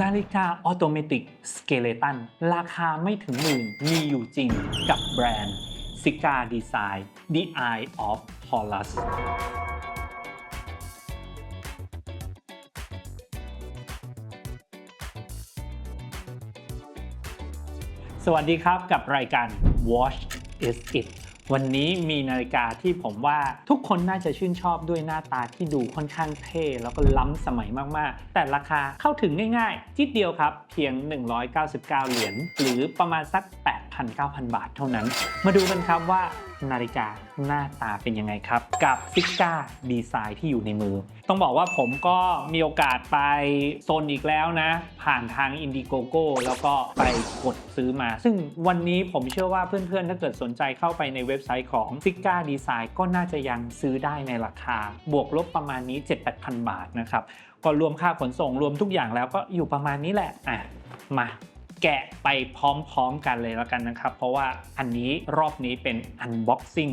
นาฬิกาออโตเมติกสเกเลตันราคาไม่ถึงหมื่นมีอยู่จริงกับแบรนด์ s i g a Design The Eye of Horus สวัสดีครับกับรายการ Watch is it วันนี้มีนาฬิกาที่ผมว่าทุกคนน่าจะชื่นชอบด้วยหน้าตาที่ดูค่อนข้างเท่แล้วก็ล้ำสมัยมากๆ แต่ราคาเข้าถึงง่ายๆ จิดเดียวครับ เพียง 199 เหรียญหรือประมาณสัก8,000-9,000 บาทเท่านั้น มาดูกันครับว่านาฬิกาหน้าตาเป็นยังไงครับ กับซิก้าดีไซน์ที่อยู่ในมือ ต้องบอกว่าผมก็มีโอกาสไปโซนอีกแล้วนะ ผ่านทาง Indiegogo แล้วก็ไปกดซื้อมา ซึ่งวันนี้ผมเชื่อว่าเพื่อนๆ ถ้าเกิดสนใจเข้าไปในเว็บไซต์ของ s i g a Design ก็น่าจะยังซื้อได้ในราคา บวกลบประมาณนี้ 7-8,000 บาทนะครับ ก็รวมค่าขนส่งรวมทุกอย่างแล้วก็อยู่ประมาณนี้แหละอะมา แกะไปพร้อมๆกันเลยแล้วกันนะครับ เพราะว่าอันนี้รอบนี้เป็น unboxing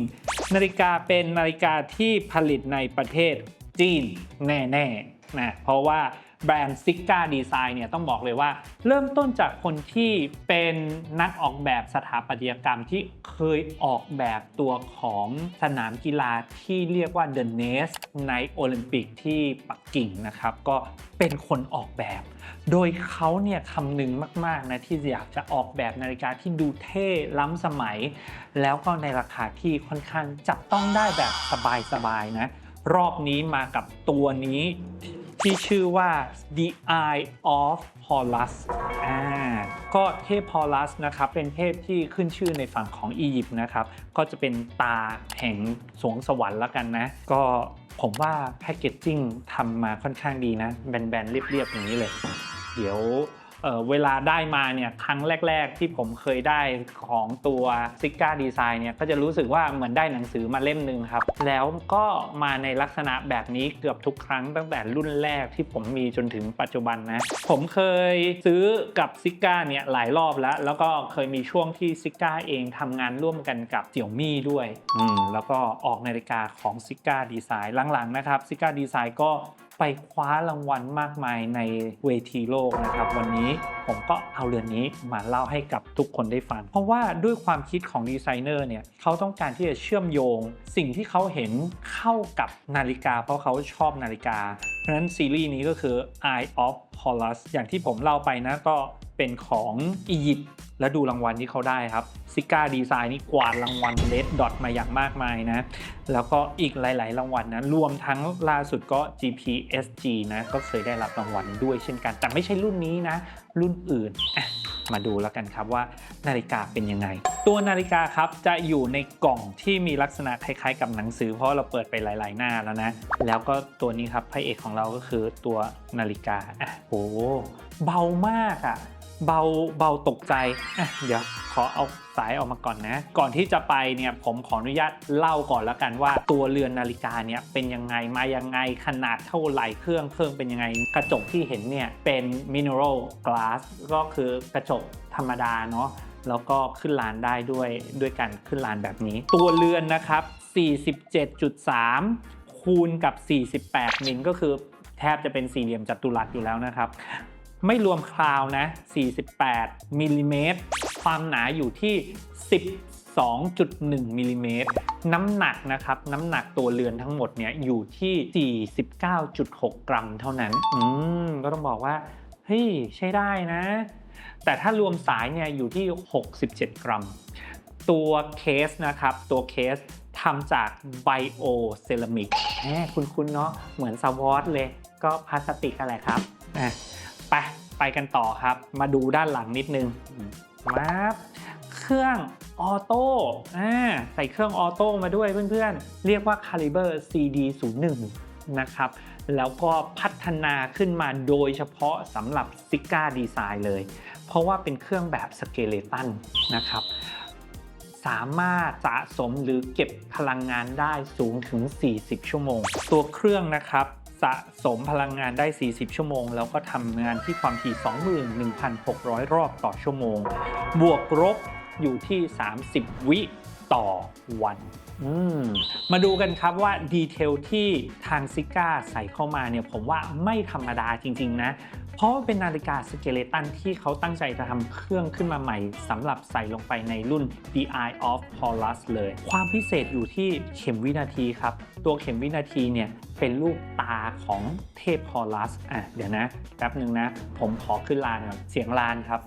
นาฬิกาเป็นนาฬิกาที่ผลิตในประเทศจีนแน่ๆนะเพราะว่า แบรนด์ซิก้าดีไซน์เนี่ยต้องบอกเลยว่า เริ่มต้นจากคนที่เป็นนักออกแบบสถาปัตยกรรมที่เคยออกแบบตัวของสนามกีฬาที่เรียกว่า The Nest ในโอลิมปิกที่ปักกิ่งนะครับ ก็เป็นคนออกแบบ โดยเขาเนี่ยคำนึงมาก ๆ นะ ที่อยากจะออกแบบนาฬิกาที่ดูเท่ล้ำสมัย แล้วก็ในราคาที่ค่อนข้างจับต้องได้แบบสบาย ๆ นะ รอบนี้มากับตัวนี้ ที่ชื่อว่า The Eye of Horus อ่าก็เทพ Horus นะครับเป็นเทพที่ขึ้นชื่อในฝั่งของอียิปต์นะครับ ก็จะเป็นตาแห่งสวงสวรรค์แล้วกันนะ ก็ผมว่าแพคเกจจิ้งทำมาค่อนข้างดีนะ แบนๆ เรียบๆ อย่างนี้เลย เดี๋ยว เอ่อเวลาได้มาเนี่ยครั้งแรก ๆ ที่ผมเคยได้ของตัวซิก้าดีไซน์เนี่ยก็จะรู้สึกว่าเหมือนได้หนังสือมาเล่มหนึ่งครับ แล้วก็มาในลักษณะแบบนี้เกือบทุกครั้งตั้งแต่รุ่นแรกที่ผมมีจนถึงปัจจุบันนะ ผมเคยซื้อกับซิก้าเนี่ยหลายรอบแล้ว แล้วก็เคยมีช่วงที่ซิก้าเองทำงานร่วมกันกับเสี่ยวมี่ด้วยอืมแล้วก็ออกนาฬิกาของซิก้าดีไซน์หลังๆนะครับซิก้าดีไซน์ก็ ไปคว้ารางวัลมากมายในเวทีโลกนะครับ วันนี้ผมก็เอาเรือนนี้มาเล่าให้กับทุกคนได้ฟัง เพราะว่าด้วยความคิดของดีไซเนอร์เนี่ยเขาต้องการที่จะเชื่อมโยง สิ่งที่เขาเห็นเข้ากับนาฬิกา เพราะเขาชอบนาฬิกา เพราะฉะนั้นซีรีส์นี้ก็คือ Eye of Horus อย่างที่ผมเล่าไปนะก็เป็นของอียิปต์ และดูรางวัลที่เขาได้ครับซิก้าดีไซน์นี่กวาดรางวัลเลดดอทมาอย่างมากมายนะ แล้วก็อีกหลาย ๆ รางวัลนะ รวมทั้งล่าสุดก็ GPSG นะก็เคยได้รับรางวัลด้วยเช่นกัน แต่ไม่ใช่รุ่นนี้นะ รุ่นอื่นมาดูแล้วกันครับว่านาฬิกาเป็นยังไง ตัวนาฬิกาครับจะอยู่ในกล่องที่มีลักษณะคล้าย ๆ กับหนังสือ เพราะเราเปิดไปหลาย ๆ หน้าแล้วนะ แล้วก็ตัวนี้ครับพระเอกของเราก็คือตัวนาฬิกาอะโหเบามากอะ เบาเบาตกใจอะเดี๋ยวขอเอาสายออกมาก่อนนะ ก่อนที่จะไปเนี่ยผมขออนุญาตเล่าก่อนแล้วกันว่าตัวเรือนนาฬิกาเนี่ยเป็นยังไงมายังไงขนาดเท่าไหร่เครื่องเครื่องเป็นยังไง กระจกที่เห็นเนี่ยเป็น mineral glass ก็คือกระจกธรรมดาเนาะแล้วก็ขึ้นลานได้ด้วยด้วยการขึ้นลานแบบนี้ ตัวเรือนนะครับ 47.3 คูณกับ 48มิลก็คือแทบจะเป็นสี่เหลี่ยมจัตุรัสอยู่แล้วนะครับ ไม่รวมคราวนะ 48มิลลิเมตร ความหนาอยู่ที่ 12.1มิลลิเมตร น้ำหนักนะครับ น้ำหนักตัวเรือนทั้งหมดเนี่ยอยู่ที่ 49.6 กรัมเท่านั้น อืม ก็ต้องบอกว่า เฮ้ย ใช้ได้นะ แต่ถ้ารวมสายเนี่ยอยู่ที่ 67 กรัม ตัวเคสนะครับ ตัวเคสทำจากไบโอเซรามิกแหมคุณๆเนาะ เหมือนสวอตเลย ก็พลาสติกอะไรครับอะ ไปไปกันต่อครับ มาดูด้านหลังนิดนึงมาเครื่องออโต้ใส่เครื่องออโต้มาด้วยเพื่อนๆ เรียกว่า Caliber CD01 นะครับแล้วก็พัฒนาขึ้นมาโดยเฉพาะสำหรับ s i g a Design เลย เพราะว่าเป็นเครื่องแบบสเกเลตันนะครับ สามารถสะสมหรือเก็บพลังงานได้สูงถึง 40 ชั่วโมง ตัวเครื่องนะครับ สะสมพลังงานได้ 40 ชั่วโมง แล้วก็ทำงานที่ความถี่ 21,600 รอบต่อชั่วโมง บวกลบอยู่ที่ 30 วิต่อวันมมาดูกันครับว่าดีเทลที่ทางซิก้าใส่เข้ามาเนี่ยผมว่าไม่ธรรมดาจริง ๆ นะ เพราะว่าเป็นนาฬิกาสเกเลตันที่เขาตั้งใจจะทำเครื่องขึ้นมาใหม่สำหรับใส่ลงไปในรุ่น The Eye of Horus เลย ความพิเศษอยู่ที่เข็มวินาทีครับ ตัวเข็มวินาทีเนี่ยเป็นรูปตาของเทพฮอรัสอะเดี๋ยวนะแป๊บหนึ่งนะ ผมขอขึ้นลานก่อนเสียงลานครับ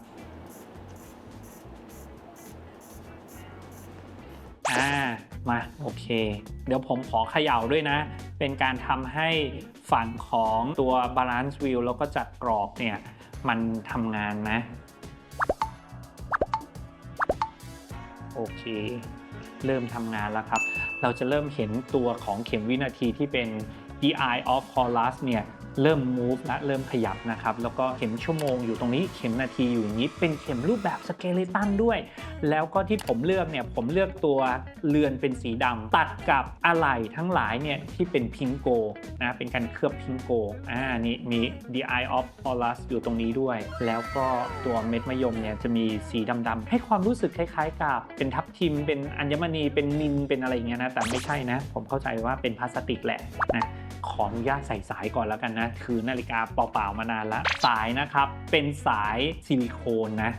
อ่า มาโอเค เดี๋ยวผมขอเขย่าด้วยนะ เป็นการทำให้ฝั่งของตัว balance wheel แล้วก็จัดกรอบเนี่ย มันทำงานนะ โอเคเริ่มทำงานแล้วครับ เราจะเริ่มเห็นตัวของเข็มวินาทีที่เป็น eye of Horus เนี่ย เริ่ม move และเริ่มขยับนะครับแล้วก็เข็มชั่วโมงอยู่ตรงนี้เข็มนาทีอยู่อย่างนี้ เป็นเข็มรูปแบบสเกเลตันด้วย แล้วก็ที่ผมเลือกเนี่ยผมเลือกตัวเรือนเป็นสีดำตัดกับอะไหล่ทั้งหลายเนี่ยที่เป็นพิงโกนะเป็นการเคลือบพิงโกอ่านี่มี the eye of Horus อยู่ตรงนี้ด้วย แล้วก็ตัวเม็ดมะยมเนี่ยจะมีสีดำๆให้ความรู้สึกคล้ายๆ กับเป็นทับทิม เป็นอัญมณีเป็นนินเป็นอะไรอย่างเงี้ยนะแต่ไม่ใช่นะ ผมเข้าใจว่าเป็นพลาสติกแหละนะขออนุญาตใส่สายก่อนแล้วกันนะคือนาฬิกาเปล่าๆมานานละสายนะครับ เป็นสายซิลิโคนนะ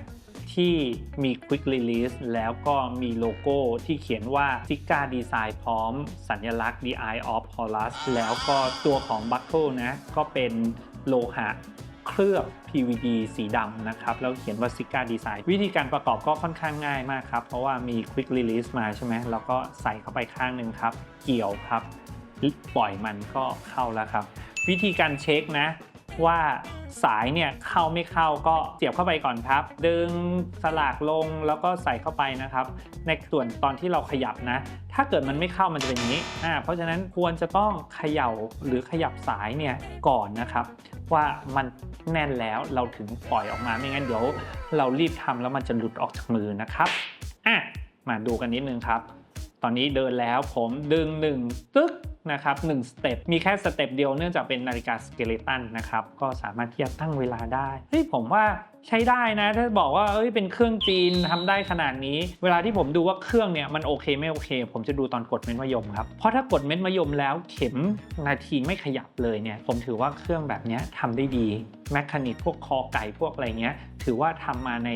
ที่มี Quick Release แล้วก็มีโลโก้ที่เขียนว่า s i g a Design พร้อม สัญลักษณ์ The Eye of Horus แล้วก็ตัวของ Buckle นะ ก็เป็นโลหะเคลือบ PVD สีดำนะครับแล้วเขียนว่า s i g a Design วิธีการประกอบก็ค่อนข้างง่ายมากครับ เพราะว่ามี Quick Release มาใช่ไหมแล้วก็ใส่เข้าไปข้างหนึ่งครับ เกี่ยวครับ ปล่อยมันก็เข้าแล้วครับ วิธีการเช็คนะว่าสายเนี่ยเข้าไม่เข้าก็เสียบเข้าไปก่อนครับ ดึงสลากลงแล้วก็ใส่เข้าไปนะครับ ในส่วนตอนที่เราขยับนะ ถ้าเกิดมันไม่เข้ามันจะเป็นอย่างนี้อ่าเพราะฉะนั้นควรจะต้องเขย่าหรือขยับสายเนี่ยก่อนนะครับ ว่ามันแน่นแล้วเราถึงปล่อยออกมาไม่งั้นเดี๋ยวเรารีบทำแล้วมันจะหลุดออกจากมือนะครับอะมาดูกันนิดนึงครับ ตอนนี้เดินแล้วผมดึงหนึ่งตึ๊ก นะครับหนึ่งสเต็ปมีแค่สเต็ปเดียวเนื่องจากเป็นนาฬิกาสเกเลตันนะครับก็สามารถที่จะตั้งเวลาได้เฮ้ยผมว่าใช้ได้นะ ถ้าบอกว่าเอ้ยเป็นเครื่องจีนทำได้ขนาดนี้ เวลาที่ผมดูว่าเครื่องเนี่ยมันโอเคไม่โอเค ผมจะดูตอนกดเม็ดมะยมครับเพราะถ้ากดเม็ดมะยมแล้วเข็มนาทีไม่ขยับเลยเนี่ยผมถือว่าเครื่องแบบนี้ยทำได้ดีแมคคานิกพวกคอไก่พวกอะไรเงี้ย ถือว่าทำมาใน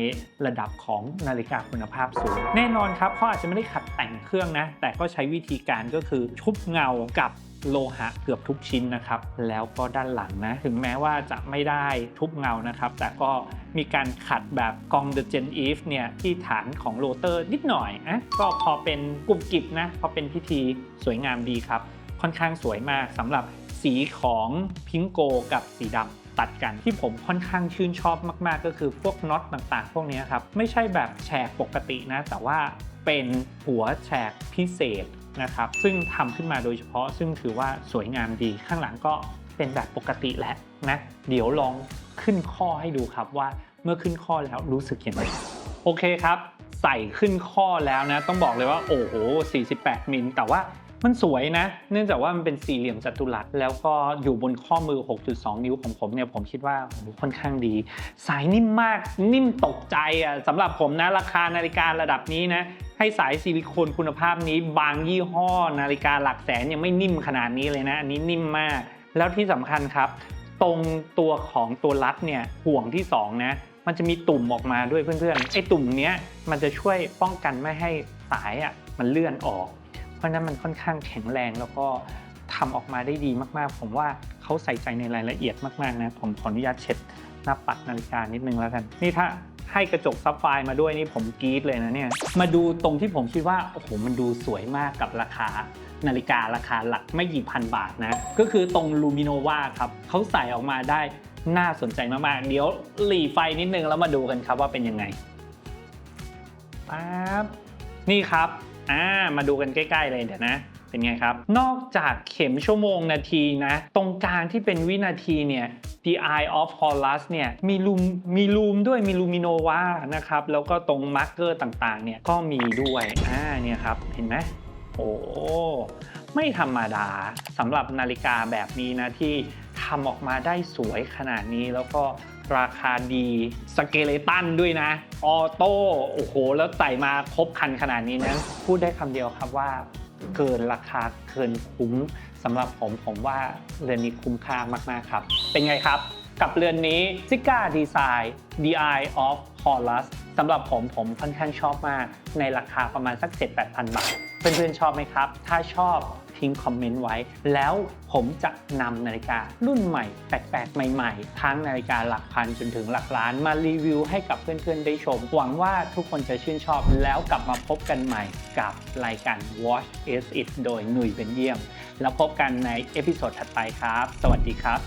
ระดับของนาฬิกาคุณภาพสูง แน่นอนครับเขาอาจจะไม่ได้ขัดแต่งเครื่องนะ แต่ก็ใช้วิธีการก็คือชุบเงากับโลหะเกือบทุกชิ้นนะครับ แล้วก็ด้านหลังนะ ถึงแม้ว่าจะไม่ได้ทุบเงานะครับ แต่ก็มีการขัดแบบกอง The Gen Eve เนี่ย ที่ฐานของโรเตอร์นิดหน่อยนะก็พอเป็นกลุ่มกิบนะ พอเป็นพิธีสวยงามดีครับ ค่อนข้างสวยมากสำหรับสีของพิงโกกับสีดำ ตัดกัน ที่ผมค่อนข้างชื่นชอบมาก ๆ ก็คือพวกน็อตต่างๆ พวกนี้ครับ ไม่ใช่แบบแฉกปกตินะ แต่ว่าเป็นหัวแฉกพิเศษนะครับ ซึ่งทำขึ้นมาโดยเฉพาะ ซึ่งถือว่าสวยงามดีข้างหลังก็เป็นแบบปกติแหละนะ เดี๋ยวลองขึ้นข้อให้ดูครับว่าเมื่อขึ้นข้อแล้วรู้สึกยังไงโอเคครับ ใส่ขึ้นข้อแล้วนะ ต้องบอกเลยว่าโอ้โห 48 มิลแต่ว่า มันสวยนะ เนื่องจากว่ามันเป็นสี่เหลี่ยมจัตุรัส แล้วก็อยู่บนข้อมือ 6.2 นิ้วของผมเนี่ยผมคิดว่าค่อนข้างดี สายนิ่มมากนิ่มตกใจอะสำหรับผมนะราคานาฬิการะดับนี้นะให้สายซิลิโคนคุณภาพนี้บางยี่ห้อ นาฬิกาหลักแสนยังไม่นิ่มขนาดนี้เลยนะ อันนี้นิ่มมาก แล้วที่สำคัญครับ ตรงตัวของตัวรัดเนี่ยห่วงที่สองนะ มันจะมีตุ่มออกมาด้วยเพื่อนๆไอ้ตุ่มเนี้ยมันจะช่วยป้องกันไม่ให้สายอะมันเลื่อนออก เพราะนั้นมันค่อนข้างแข็งแรงแล้วก็ทำออกมาได้ดีมากๆ ผมว่าเขาใส่ใจในรายละเอียดมากๆนะผมขออนุญาตเช็ดหน้าปัดนาฬิกานิดนึงแล้วกัน นี่ถ้าให้กระจกซับไฟมาด้วยนี่ผมกรี๊ดเลยนะเนี่ย มาดูตรงที่ผมคิดว่าโอ้โหมันดูสวยมากกับราคา นาฬิการาคาหลักไม่กี่พันบาทนะ ก็คือตรงลูมิโนวาครับเขาใส่ออกมาได้น่าสนใจมากๆ เดี๋ยวหลีไฟนิดนึงแล้วมาดูกันครับว่าเป็นยังไงปั๊บนี่ครับ อ่ามาดูกันใกล้ ๆ เลยเดี๋ยวนะเป็นไงครับ นอกจากเข็มชั่วโมงนาทีนะ ตรงกลางที่เป็นวินาทีเนี่ย The Eye of Horus เนี่ยมีลูมมีลูมด้วยมีลูมิโนวานะครับ แล้วก็ตรงมาร์กเกอร์ต่างๆ เนี่ยก็มีด้วยอ่าเนี่ยครับ เห็นไหมโอ้ไม่ธรรมดาสำหรับนาฬิกาแบบนี้นะที่ทำออกมาได้สวยขนาดนี้แล้วก็ ราคาดีสเกเลตันด้วยนะ ออโต้โอ้โห แล้วใส่มาครบคันขนาดนี้นะ พูดได้คำเดียวครับว่าเกินราคาเกินคุ้มสำหรับผมผมว่าเรือนนี้คุ้มค่ามากๆครับ เป็นไงครับ กับเรือนนี้ z i g a Design The Eye of Horus สำหรับผมผมค่อนข้างชอบมาก ในราคาประมาณสัก 7-8,000 บาท เพื่อนๆชอบไหมครับ ถ้าชอบ ทิ้งคอมเมนต์ไว้ แล้วผมจะนำนาฬิการุ่นใหม่ แปลกๆ ใหม่ๆ ทั้งนาฬิกาหลักพันจนถึงหลักล้านมารีวิวให้กับเพื่อนๆ ได้ชม หวังว่าทุกคนจะชื่นชอบแล้วกลับมาพบกันใหม่กับรายการ Watch is it โดยหนุ่ยเป็นเยี่ยม แล้วพบกันในเอพิโซดถัดไปครับ สวัสดีครับ